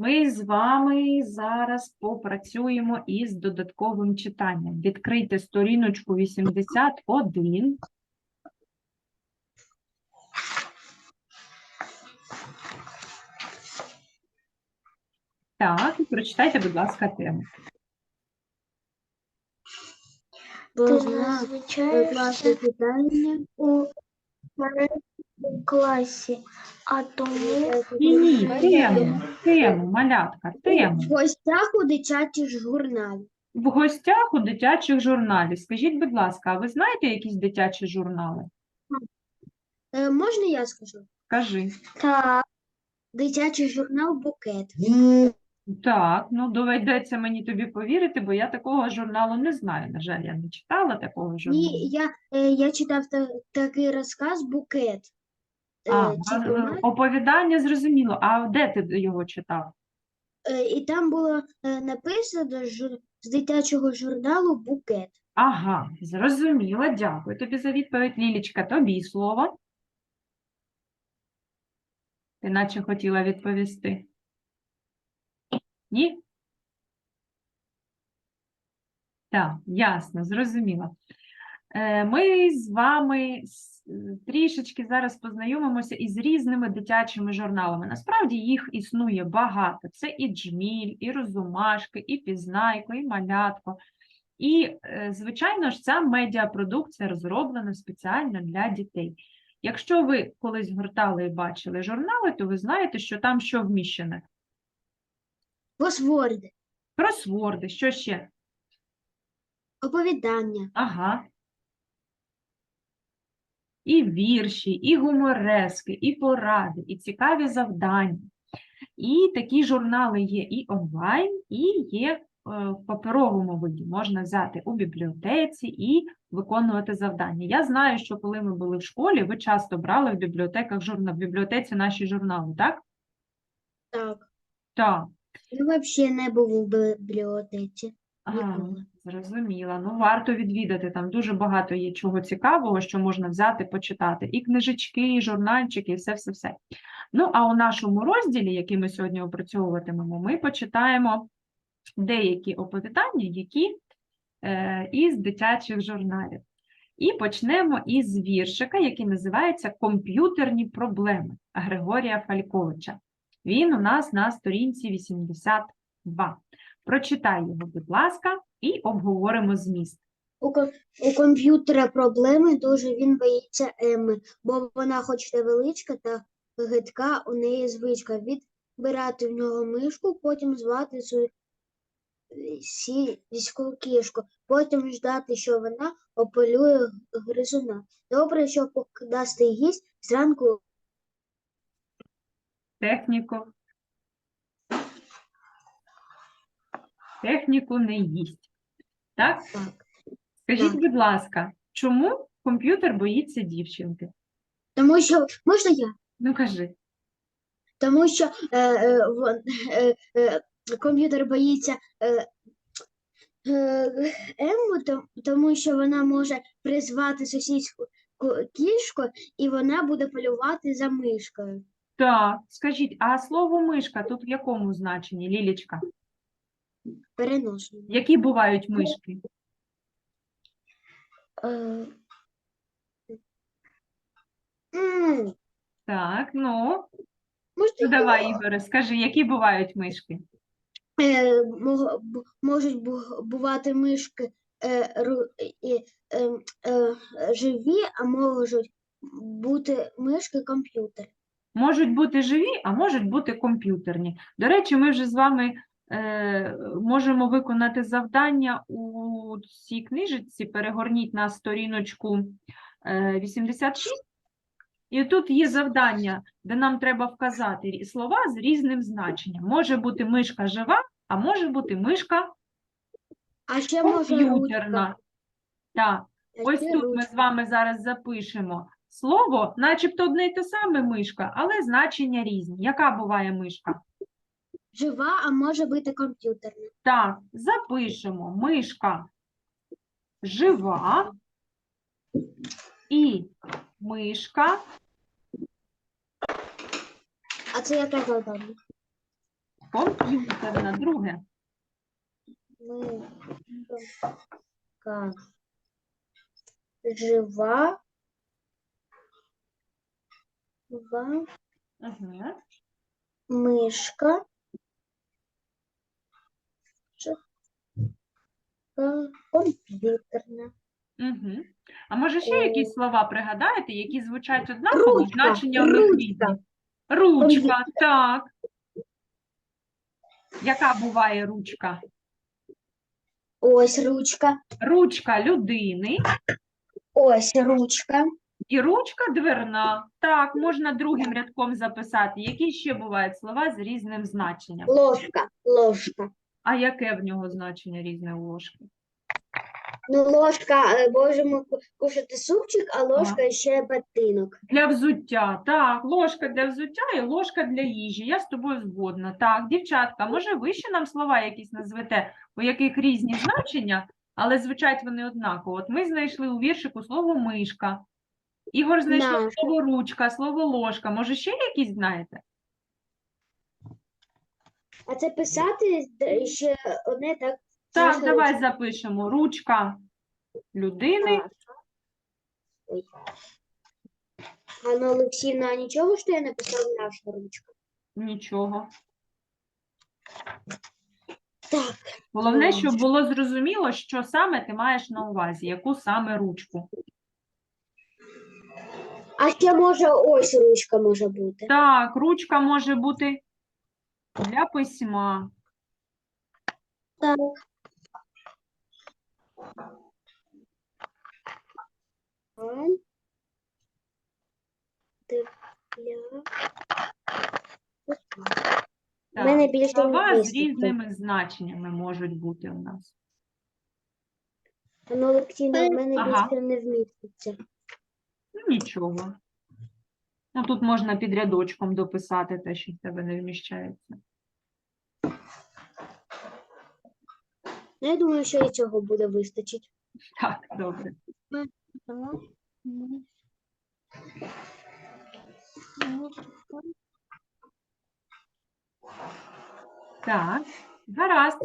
Ми з вами зараз попрацюємо із додатковим читанням. Відкрийте сторіночку 81. Так, і прочитайте, будь ласка, тему. Зазвичай класти питання у класі, а тому Ні, ні, тему, тему, малятка, тему. в гостях у дитячих журналів. В гостях у дитячих журналів. Скажіть, будь ласка, а ви знаєте якісь дитячі журнали? Е, можна я скажу? Кажи. так, Дитячий журнал Букет. Так, ну доведеться мені тобі повірити, бо я такого журналу не знаю. На жаль, я не читала такого журналу. Ні, я, е, я читав та, такий розказ Букет. А, е, оповідання зрозуміло. А де ти його читав? Е, і там було е, написано з дитячого журналу Букет. Ага, зрозуміло, дякую тобі за відповідь. Лілічка, тобі слово. Ти наче хотіла відповісти. Ні? Так, ясно, зрозуміло. Ми з вами трішечки зараз познайомимося із різними дитячими журналами. Насправді їх існує багато. Це і Джміль, і Розумашки, і Пізнайко, і Малятко. І, е, звичайно ж, ця медіапродукція розроблена спеціально для дітей. Якщо ви колись гортали і бачили журнали, то ви знаєте, що там що вміщене? Кросворди, Кросворди, що ще? оповідання. Ага. І вірші, і гуморески, і поради, і цікаві завдання. І такі журнали є і онлайн, і є е, в паперовому виді. Можна взяти у бібліотеці і виконувати завдання. Я знаю, що коли ми були в школі, ви часто брали в бібліотеках журнал, в бібліотеці наші журнали, так? Так. Так. Я взагалі не був у бібліотеці. Ага, Ніколи. Зрозуміла. Ну, варто відвідати. Там дуже багато є чого цікавого, що можна взяти, почитати. І книжечки, і журнальчики, і все-все-все. Ну, а у нашому розділі, який ми сьогодні опрацьовуватимемо, ми почитаємо деякі оповідання, які е, із дитячих журналів. І почнемо із віршика, який називається Комп'ютерні проблеми Григорія Фальковича. Він у нас на сторінці 82. Прочитай його, будь ласка, і обговоримо зміст. У, у комп'ютера проблеми, дуже він боїться Емми, бо вона хоч невеличка та гидка, у неї звичка відбирати в нього мишку, потім звати свою сільську кішку, потім ждати, що вона ополює гризуна. Добре, що покидастий гість зранку Техніку. Техніку не їсть. Так? так. Скажіть, Так. будь ласка, чому комп'ютер боїться дівчинки? Тому що можна я? Ну, кажи. Тому що е, е, вон- е, е, комп'ютер боїться е, е, Емму, то- тому що вона може призвати сусідську ку- кішку, і вона буде полювати за мишкою. Так, скажіть, а слово мишка тут в якому значенні, Лілічка? Переносно. Які бувають мишки? Е, м, Так, ну, ну давай, Ігоре, скажи, які бувають мишки? Е, бу- можуть бу- бувати мишки е, ру- і, е, е, живі, а можуть бути мишки комп'ютер. Можуть бути живі, а можуть бути комп'ютерні. До речі, ми вже з вами можемо виконати завдання у цій книжечці. Перегорніть на сторіночку е, 86. І тут є завдання, де нам треба вказати слова з різним значенням. Може бути мишка жива, а може бути мишка А ще комп'ютерна. Так. Ось тут ми з вами зараз запишемо слово, начебто одне й те саме мишка, але значення різні. Яка буває мишка? Жива, а може бути комп'ютерна. Так, запишемо мишка жива і мишка А це яке завдання? Комп'ютерна, друге. Мишка. Жива. Жива. Ага. Мишка. Комп'ютерна. Угу. А може ще Е, якісь слова пригадаєте, які звучать однаково, ручка, значення них ручка. різні? Ручка, так. Яка буває ручка? Ось ручка. Ручка людини Ось ручка. і ручка дверна. Так, можна другим рядком записати. Які ще бувають слова з різним значенням? Ложка. Ложка. А яке в нього значення різне у ложки? Ну, ложка, е, можемо кушати супчик, а ложка ще ботинок. Для взуття, так, ложка для взуття і ложка для їжі. Я з тобою згодна. Так, дівчатка, може ви ще нам слова якісь назвете, у яких різні значення, але звучать вони однаково. От ми знайшли у віршику слово мишка. Ігор знайшов Да. слово ручка, слово ложка. Може, ще якісь знаєте? А це писати ще одне так. Так, давай запишемо. Ручка людини. Анна Олексіївна, а нічого, що я написала наша ручка? Нічого. Так. Головне, щоб було зрозуміло, що саме ти маєш на увазі, яку саме ручку. А ще може ось ручка може бути. Так, ручка може бути для письма. Так. Так, більше слова з різними значеннями можуть бути у нас. Анна Олексіївна, в мене Ага. більше не вміститься. Ну, нічого. Ну, тут можна під рядочком дописати те, що в тебе не вміщається. Я думаю, що і цього буде вистачить. Так, добре. Так, гаразд.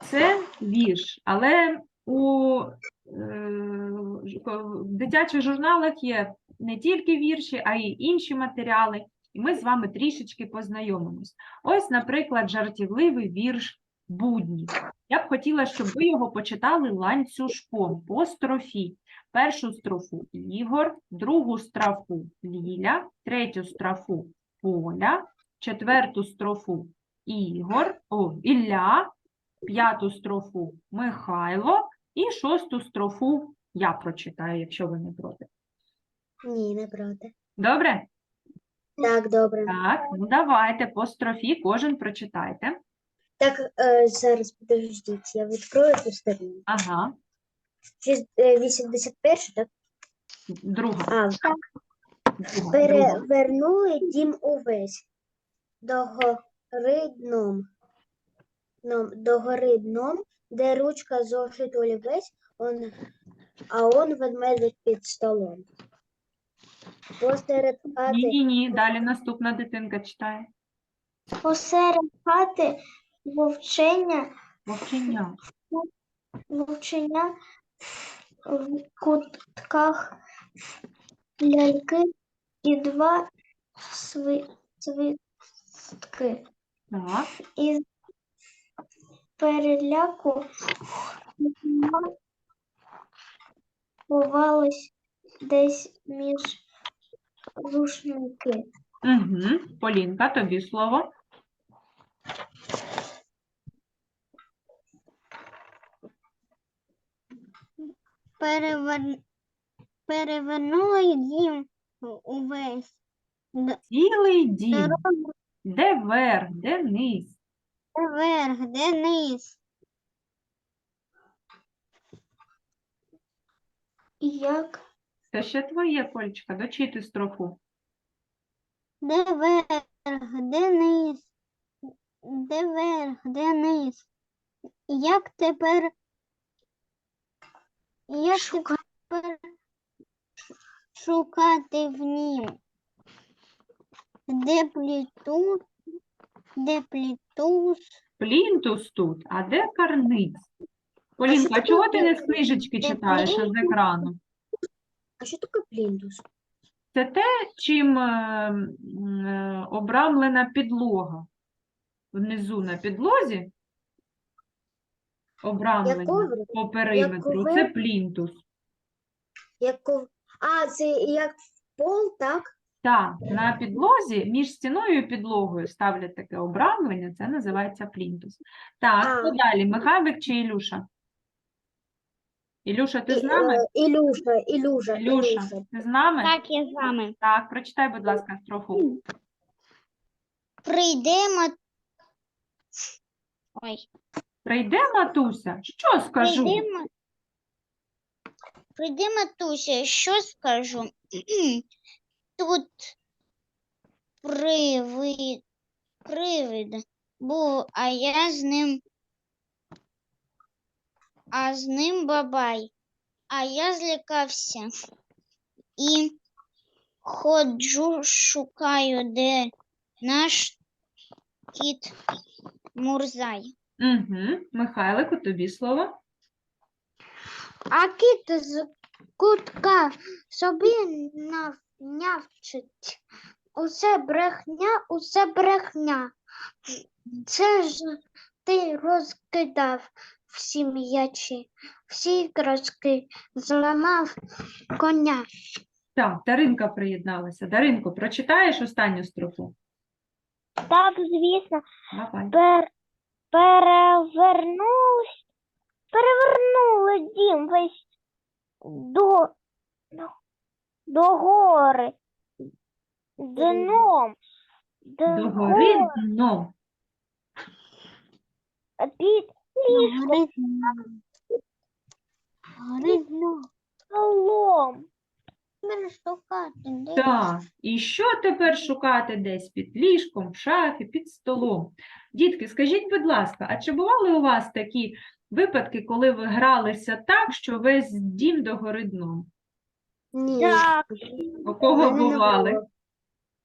Це вірш, але у в дитячих журналах є не тільки вірші, а й інші матеріали, і ми з вами трішечки познайомимось. Ось, наприклад, жартівливий вірш Будні. Я б хотіла, щоб ви його почитали ланцюжком по строфі. Першу строфу Ігор, другу строфу Ліля, третю строфу Поля, четверту строфу Ігор, о, Ілля, п'яту строфу Михайло і шосту строфу я прочитаю, якщо ви не проти. Ні, не проти. Добре? Так, добре. Так, ну давайте по строфі кожен прочитайте. Так, е, зараз подождіть, я відкрою цю сторінку. Ага, Шість- е, 81, так? друга. А, друга, друга. перевернули дім увесь. Догори дном. Дном, Догори дном, де ручка зошит олівець, он, а он ведмедик під столом. Посеред Ні, хати ні, ні, далі наступна дитинка читає. Посеред хати вовчення, Вовчення. вовчення в кутках ляльки і два сви, свистки. Так, Із переляку ховалась десь між рушники. угу. Полінка, тобі слово. Перевер... Перевернули дім увесь. Цілий дім. Дорога Де верх, де низ? Де верх, де низ. Як Це ще твоє, Полічка, дочити строфу. де верх, де низ, де верх, де низ. Як тепер, як тепер шукати в нім? Де пліту, де плітус, Плінтус тут, а де карниць? Полінка, а чого ти не з книжечки читаєш, а з екрану? А що таке плінтус? Це те, чим е, е, обрамлена підлога. Внизу на підлозі обрамлення коврик? по периметру. Це плінтус. Як ков... А, це як пол, так? Так, на підлозі між стіною і підлогою ставлять таке обрамлення, це називається плінтус. Так, хто далі? Михайлик чи Ілюша? Ілюша, ти з нами? е, Ілюша, Ілюша, Ілюша, Ілюша. ти з нами? Так, я з вами. Так, прочитай, будь ласка, строфу. Прийде мат... Ой. Прийде матуся, що скажу? Прийде, ма- прийде матуся, що скажу? Тут привид, привид був, а я з ним, а з ним бабай. А я злякався і ходжу, шукаю, де наш кіт Мурзай. Угу. Михайлику, тобі слово. А кіт з кутка собі нав- нявчить. Усе брехня, усе брехня. Це ж ти розкидав всі м'ячі, всі іграшки, зламав коня. Так, Даринка приєдналася. Даринко, прочитаєш останню строфу? Так, звісно, Давай. пер, перевернув, перевернули дім весь до, до, до гори. Дном. До гори дном. Під ліжком. Гори дном. Столом. Шукати. Так, і що тепер шукати десь під ліжком, в шафі, під столом? Дітки, скажіть, будь ласка, а чи бували у вас такі випадки, коли ви гралися так, що весь дім догори дном? Ні. Так, У кого бували?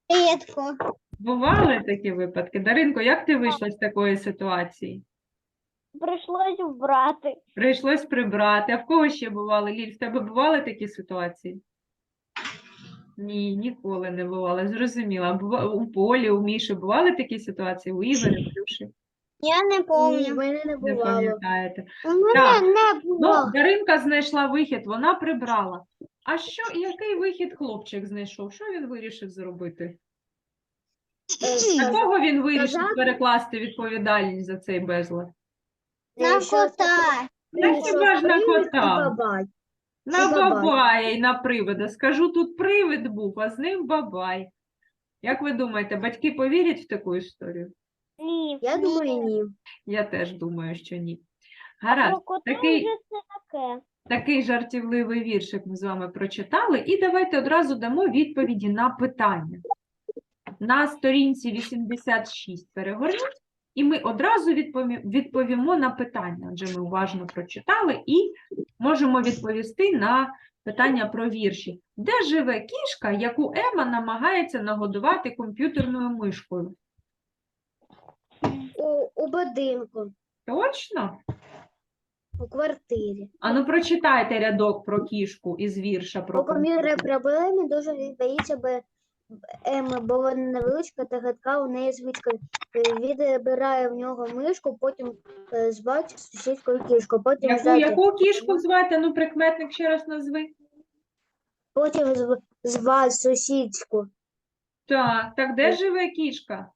рідко. Бували такі випадки? Даринко, як ти вийшла з такої ситуації? Прийшлось вбрати. Прийшлось прибрати. А в кого ще бували? Ліль, в тебе бували такі ситуації? Ні, ніколи не бувало. Зрозуміла. Бува- У Полі, у Міші бували такі ситуації? У Ігоря, в Плюші? Я не Ні, в пам'ятаю. мене не Не бувало. пам'ятаєте. У мене Так. не Ну, було. Даринка знайшла вихід, вона прибрала. А що, який вихід хлопчик знайшов? Що він вирішив зробити? На кого він вирішив перекласти відповідальність за цей безлад? На е, кота. Та хіба ж на кота? бабай. На бабая і на привида. Скажу, тут привид був, а з ним бабай. Як ви думаєте, батьки повірять в таку історію? Ні, Я думаю, ні. Я теж думаю, що ні. Гаразд, Про кота такий- це таке. Такий жартівливий віршик ми з вами прочитали, і давайте одразу дамо відповіді на питання. На сторінці 86 перегорніть, і ми одразу відповімо на питання. Адже ми уважно прочитали і можемо відповісти на питання про вірші. Де живе кішка, яку Ема намагається нагодувати комп'ютерною мишкою? У, у будинку, Точно? У квартирі. Ану, прочитайте рядок про кішку із вірша про У проблеми дуже він боїться, бо Ема, бо вона невеличка та гадка, у неї звичка. Е, Відбирає в нього мишку, потім е, збачить сусідську кішку, потім Яку, ззаді- яку кішку звати? Ну, прикметник ще раз назви. потім зв- звать сусідську. Так, так де живе кішка?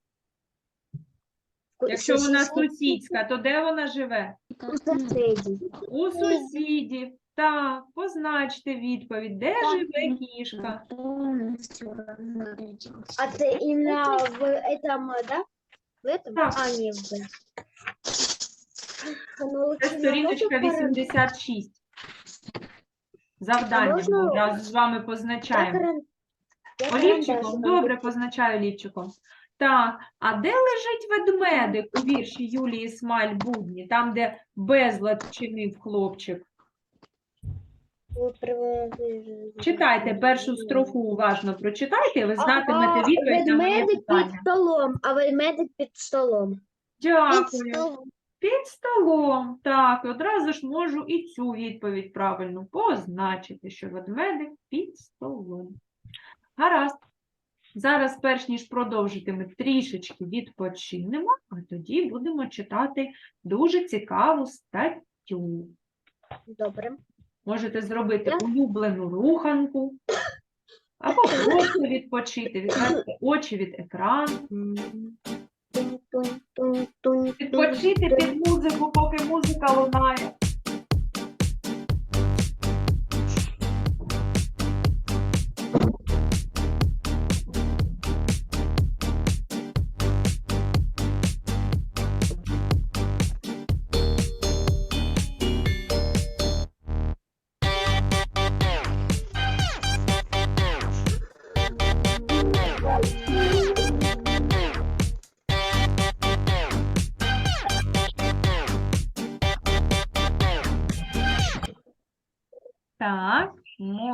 Якщо вона сусідська, то де вона живе? у сусіді. У сусідів. Так, позначте відповідь. Де живе кішка? А це іменно в этом, да? В этом? Так. А, ні, в Ну, Це сторіночка 86. Завдання можна- ми одразу з вами Я позначаємо. каран- я Олівчиком? Добре, позначаю олівчиком. Так, а де лежить ведмедик у вірші Юлії Смаль Будні, там, де безлад вчинив хлопчик? Читайте першу строфу уважно, прочитайте, і ви знатимете відповідь на моє Ведмедик під питання. столом, а ведмедик під столом. Дякую. Під столом. Так, одразу ж можу і цю відповідь правильно позначити, що ведмедик під столом. Гаразд. Зараз, перш ніж продовжити, ми трішечки відпочинемо, а тоді будемо читати дуже цікаву статтю. Добре. Можете зробити улюблену руханку, або просто відпочити, відвести очі від екрану. Відпочити під музику, поки музика лунає.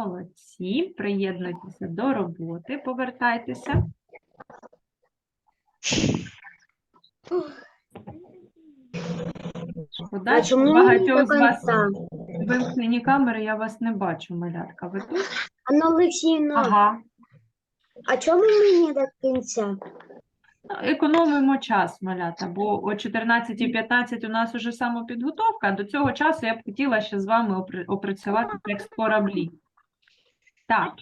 Молодці. Приєднуйтеся до роботи, повертайтеся. Шкода, що у багатьох з вас вимкнені камери, я вас не бачу, малятка. Ви тут? Анна Олексіївна, Ага. а чому мені до кінця? Економимо час, малята, бо о 14.15 у нас уже самопідготовка, до цього часу я б хотіла ще з вами опри- опрацювати текст кораблі. Так,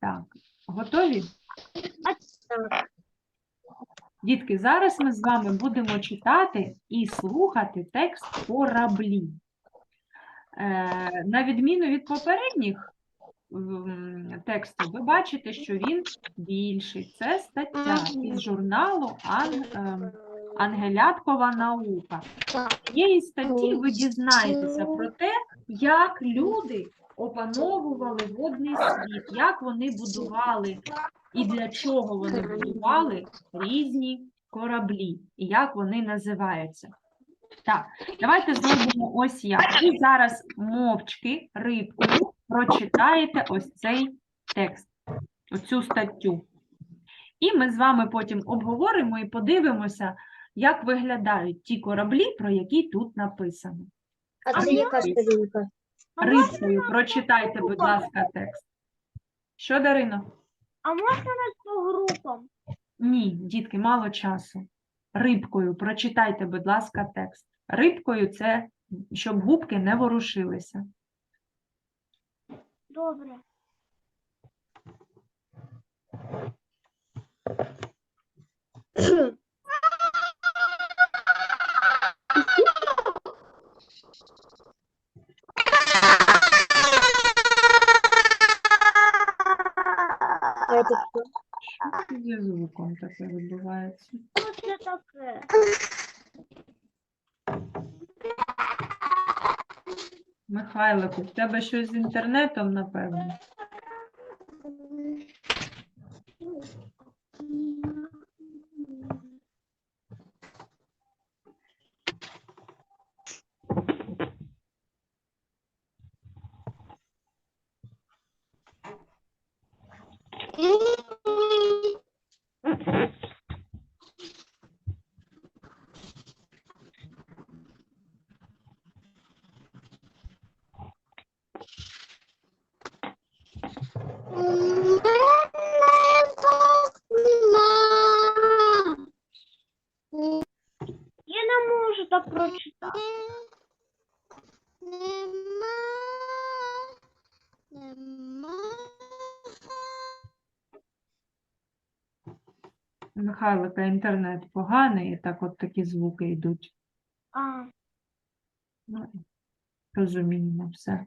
так. Готові? Дітки, зараз ми з вами будемо читати і слухати текст кораблі. Е, на відміну від попередніх текстів, ви бачите, що він більший. Це стаття із журналу Ан, ем, Ангеляткова наука. В цієї статті ви дізнаєтеся про те, як люди опановували водний світ, як вони будували і для чого вони будували різні кораблі, і як вони називаються. Так, давайте зробимо ось як. Ви зараз мовчки рибкою прочитаєте ось цей текст, оцю статтю. І ми з вами потім обговоримо і подивимося, як виглядають ті кораблі, про які тут написано. А це яка сторінка? Рибкою прочитайте, будь ласка, текст. Що, Дарино? А можна нас по групам? Ні, дітки, мало часу. Рибкою прочитайте, будь ласка, текст. Рибкою це щоб губки не ворушилися. Добре. А це хто? Що зі звуком таке відбувається? Що це таке? Михайлику, в тебе щось з інтернетом, напевно. Я не можу так прочитати. У Михайлика інтернет поганий, і так от такі звуки йдуть. А, Ну, розуміємо все.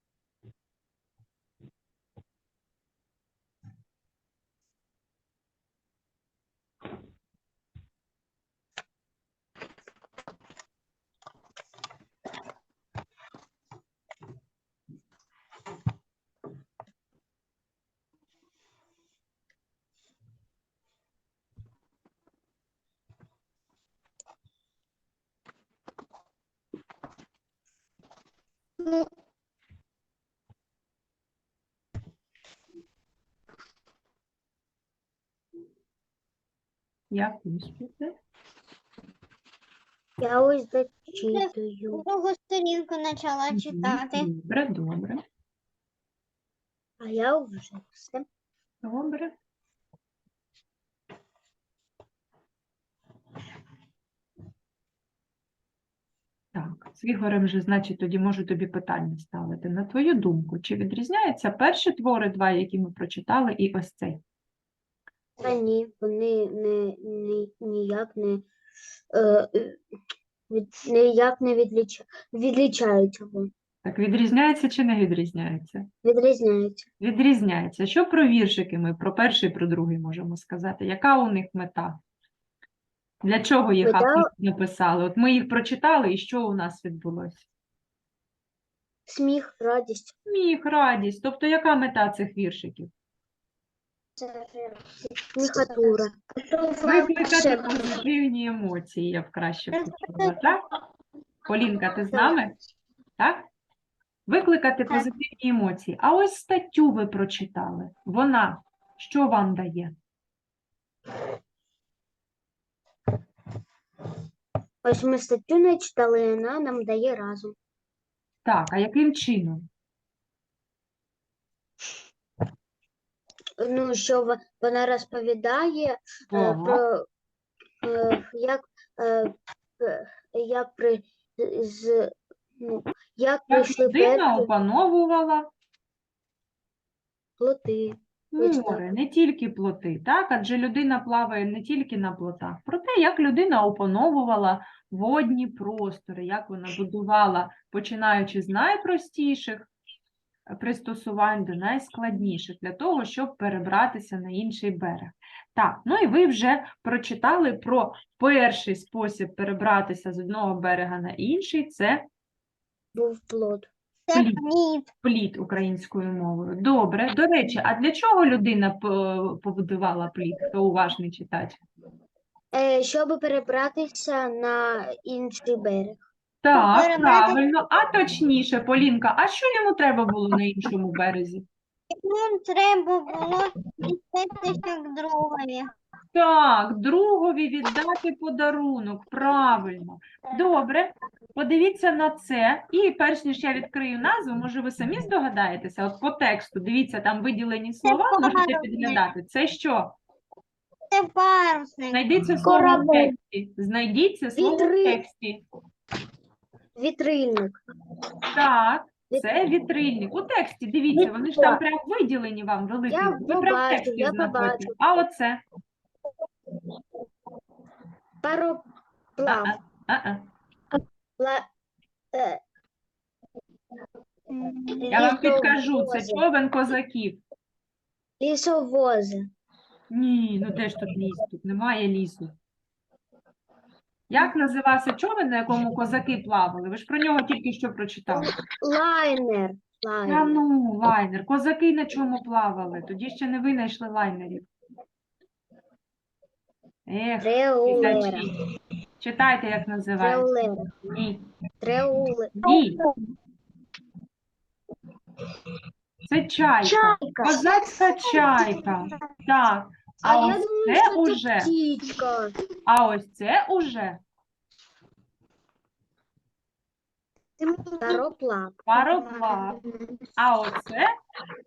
Ну, Як успіхи? Я ось зачитую. другу сторінку почала читати. Добре, добре, А я вже все. добре. Так, з Ігорем вже, значить, тоді можу тобі питання ставити. На твою думку, чи відрізняються перші твори, два, які ми прочитали, і ось цей? Та ні, вони не, не, ніяк не, е, е, від, ніяк не відліча, відлічаються. Так, відрізняється чи не відрізняється? Відрізняються. Відрізняється. Що про віршики ми про перший про другий можемо сказати? Яка у них мета? Для чого їх автори написали? От ми їх прочитали, і що у нас відбулося? Сміх, радість. Сміх, радість. Тобто, яка мета цих віршиків? Сміхатура. Викликати позитивні емоції, я б краще почула, так? Полінка, ти з нами? Так? Викликати позитивні емоції. А ось статтю ви прочитали. Вона що вам дає? Ось ми статтю не читали, і вона нам дає разом. Так, а яким чином? Ну, що в- вона розповідає е, Ага. про е, як, е, е, як при з ну, як Як прийшли людина перші опановувала плоти. Море, не тільки плоти, так? Адже людина плаває не тільки на плотах. Про те, як людина опановувала водні простори, як вона будувала, починаючи з найпростіших е, пристосувань до найскладніших, для того, щоб перебратися на інший берег. Так, ну і ви вже прочитали про перший спосіб перебратися з одного берега на інший, це Був плод. Це Плід. плід. плід українською мовою. Добре. До речі, а для чого людина по- побудувала плід? Хто уважний читач? Е, щоб перебратися на інший берег. Так, перебрати- правильно. А точніше, Полінка, а що йому треба було на іншому березі? Йому треба було відстатися к другові. Так, другові віддати подарунок. Правильно. Добре. Подивіться на це. І перш ніж я відкрию назву, може ви самі здогадаєтеся? От по тексту, дивіться, там виділені слова, можете парусник. підглядати. Це що? Це парусник. Знайдіть це слово в Корабель. тексті. Знайдіть це слово в Вітри. тексті. Вітрильник. Так, це вітрильник. У тексті, дивіться, вони ж там прям виділені вам великі. Я Ви прям в тексті я знаходите. побачив. А оце? Пароплав. Пла... Е, Я вам підкажу, це Лісовози. човен козаків. Лісовози. Ні, ну де ж тут ліс? Тут немає лісу. Як називався човен, на якому козаки плавали? Ви ж про нього тільки що прочитали. Лайнер. Та Лайнер. ну, лайнер. Козаки на чому плавали? Тоді ще не винайшли лайнерів. Ех, Треулера. читачі. Читайте, як називається. Треулера. Ні. Треуле. Ні. Це чайка. Чайка. Козацька чайка. Так. А, А я ось думаю, це що це уже. птічка. А ось це уже Пароплав. пароплав. А оце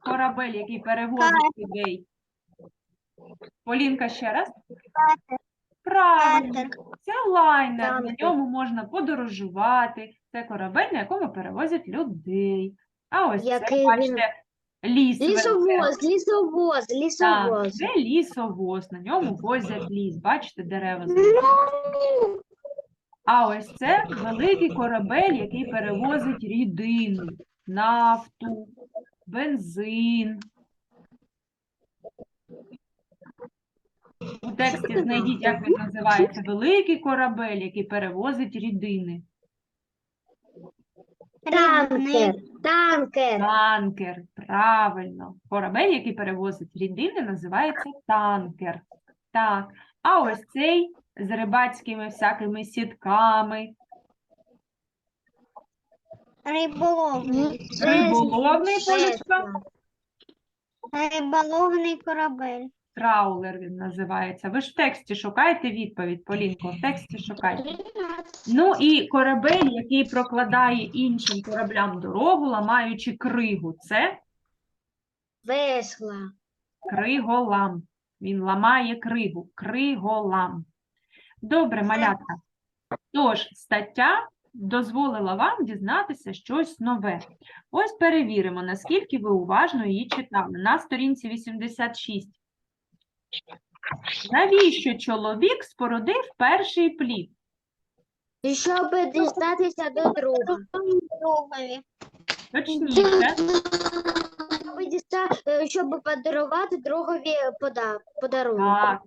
корабель, який перевозить людей. Полінка ще раз. Правильно, це лайнер. На ньому можна подорожувати. Це корабель, на якому перевозять людей. А ось Який це, бачите, ліс. везе- Лісовоз, лісовоз, Так, це лісовоз, на ньому возять ліс. Бачите, дерева. Ну. А ось це великий корабель, який перевозить рідину, нафту, бензин. У тексті знайдіть, як він називається. Великий корабель, який перевозить рідини. Танкер. Танкер. Танкер, правильно. Корабель, який перевозить рідини, називається танкер. Так. А ось цей з рибацькими всякими сітками. Риболовний. Риболовний Полічка? Риболовний корабель. Траулер він називається. Ви ж в тексті шукаєте відповідь, Полінко, в тексті шукайте. Ну і корабель, який прокладає іншим кораблям дорогу, ламаючи кригу. Це Весла. криголам. Він ламає кригу. Криголам. Добре, малятка. Тож, стаття дозволила вам дізнатися щось нове. Ось перевіримо, наскільки ви уважно її читали. На сторінці 86. Навіщо чоловік спорудив перший плід? І щоб дістатися до друга. Другові. Точніше, Щоб, діста... е, щоб подарувати другові пода... подарунок. так,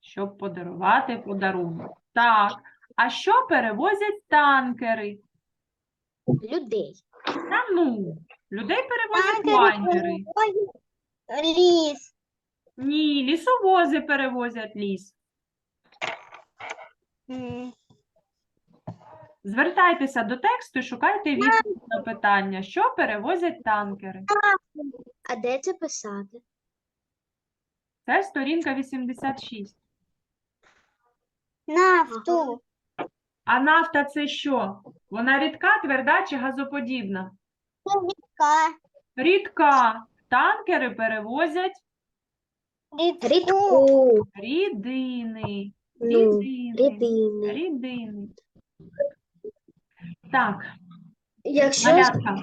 щоб подарувати подарунок. Так, а що перевозять танкери? Людей. Та ну, людей перевозять Танкери лайнери. Ліс. Ні, лісовози перевозять ліс. М. Звертайтеся до тексту і шукайте відповідь на питання, що перевозять танкери. А де це писати? Це сторінка 86. Нафту. А нафта це що? Вона рідка, тверда чи газоподібна? Ка. Рідка. Танкери перевозять Рідку. Рідку. рідини. Ну, Рідини. рідини. Рідини. Так, Якщо малятка,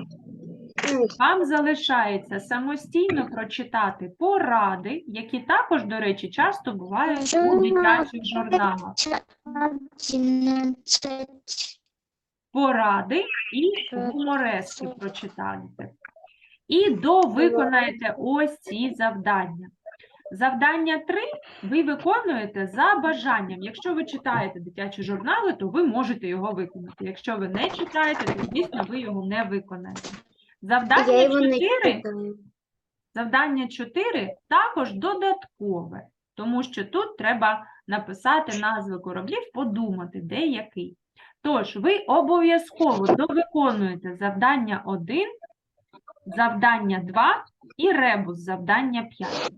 вам залишається самостійно прочитати поради, які також, до речі, часто бувають у дитячих журналах. Поради і гуморески прочитайте. І довиконаєте ось ці завдання. Завдання 3 ви виконуєте за бажанням. Якщо ви читаєте дитячі журнали, то ви можете його виконати. Якщо ви не читаєте, то, звісно, ви його не виконаєте. Завдання 4. Завдання 4 також додаткове, тому що тут треба написати назви кораблів, подумати, де який. Тож, ви обов'язково довиконуєте завдання 1, завдання 2 і ребус завдання 5.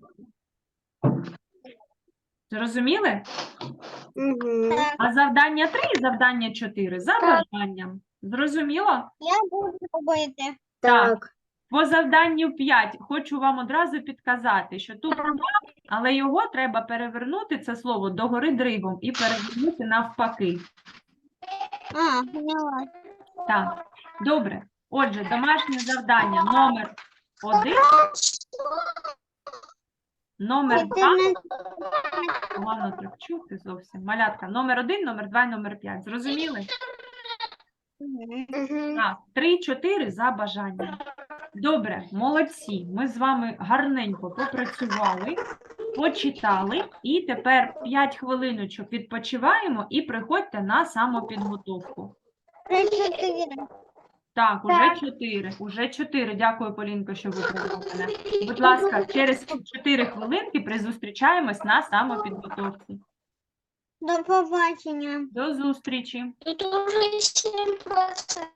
Зрозуміли? Мгм. А завдання 3 і завдання 4 за бажанням. Зрозуміло? Я буду робити. Так. По завданню 5 хочу вам одразу підказати, що тут «так», але його треба перевернути, це слово, догори дригом і перевернути навпаки. А, поняла. Так, добре. Отже, домашнє завдання номер 1, номер 2, погано так чути зовсім, малятка, номер 1, номер 2 і номер 5. Зрозуміли? Так, 3-4 за бажанням. Добре, молодці. Ми з вами гарненько попрацювали, почитали, і тепер 5 хвилиночок відпочиваємо і приходьте на самопідготовку. Так, уже чотири. Уже чотири. Дякую, Полінко, що ви мене. Будь ласка, через чотири хвилинки призустрічаємось на самопідготовці. До побачення. До зустрічі. Тут уже 7%.